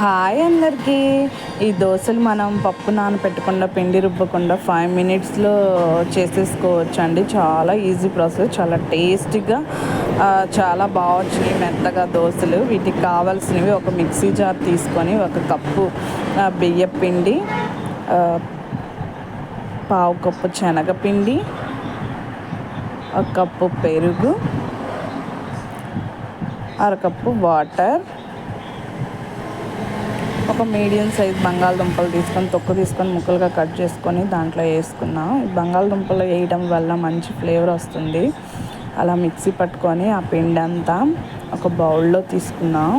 Hi అందరికీ. ఈ దోశలు మనం పప్పు నానపెట్టకుండా పిండి రుబ్బకుండా ఫైవ్ మినిట్స్లో చేసేసుకోవచ్చు అండి చాలా ఈజీ ప్రాసెస్ చాలా టేస్టీగా చాలా బాగా వచ్చినాయి మెత్తగా దోశలు. వీటికి కావాల్సినవి ఒక మిక్సీ జార్ తీసుకొని ఒక కప్పు బియ్య పిండి పావు కప్పు శనగపిండి ఒక కప్పు పెరుగు అరకప్పు వాటర్ ఒక మీడియం సైజ్ బంగాళదుంపలు తీసుకొని తొక్కు తీసుకొని ముక్కలుగా కట్ చేసుకొని దాంట్లో వేసుకున్నాం. బంగాళదుంపలు వేయడం వల్ల మంచి ఫ్లేవర్ వస్తుంది. అలా మిక్సీ పట్టుకొని ఆ పిండి అంతా ఒక బౌల్లో తీసుకున్నాం.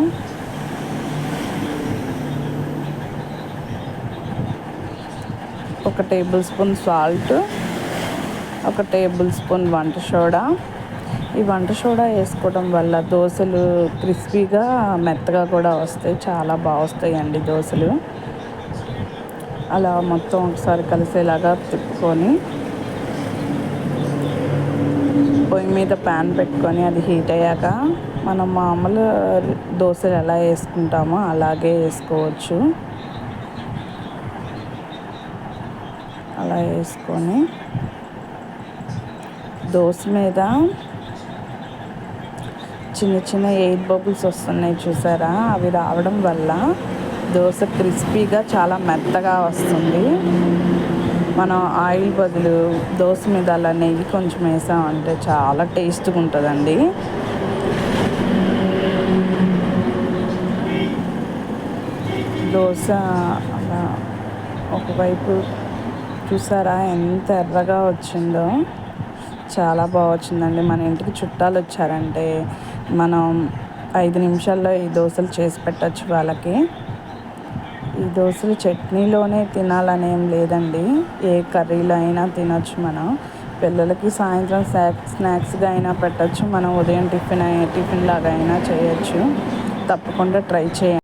ఒక టేబుల్ స్పూన్ సాల్ట్ ఒక టేబుల్ స్పూన్ వంట సోడా ఈ వంట సోడా వేసుకోవడం వల్ల దోశలు క్రిస్పీగా మెత్తగా కూడా వస్తాయి. చాలా బాగా వస్తాయండి దోశలు. అలా మొత్తం ఒకసారి కలిసేలాగా తిప్పుకొని పొయ్యి మీద ప్యాన్ పెట్టుకొని అది హీట్ అయ్యాక మనం మామూలు దోశలు ఎలా వేసుకుంటామో అలాగే వేసుకోవచ్చు. అలా వేసుకొని దోశ మీద చిన్న చిన్న ఎయిర్ బబుల్స్ వస్తున్నాయి చూసారా? అవి రావడం వల్ల దోశ క్రిస్పీగా చాలా మెత్తగా వస్తుంది. మనం ఆయిల్ బదులు దోశ మీద అలా నెయ్యి కొంచెం వేసామంటే చాలా టేస్ట్గా ఉంటుందండి. దోశ అలా ఒకవైపు చూసారా? ఎంత ఎర్రగా వచ్చిందో. చాలా బాగా వచ్చిందండి. మన ఇంటికి చుట్టాలు వచ్చారంటే మనం ఐదు నిమిషాల్లో ఈ దోశలు చేసి పెట్టచ్చు వాళ్ళకి. ఈ దోశలు చట్నీలోనే తినాలనేం లేదండి. ఏ కర్రీలో అయినా తినచ్చు మనం. పిల్లలకి సాయంత్రం స్నాక్స్ స్నాక్స్గా అయినా పెట్టచ్చు. మనం ఉదయం టిఫిన్ టిఫిన్ లాగా అయినా చేయొచ్చు. తప్పకుండా ట్రై చేయండి.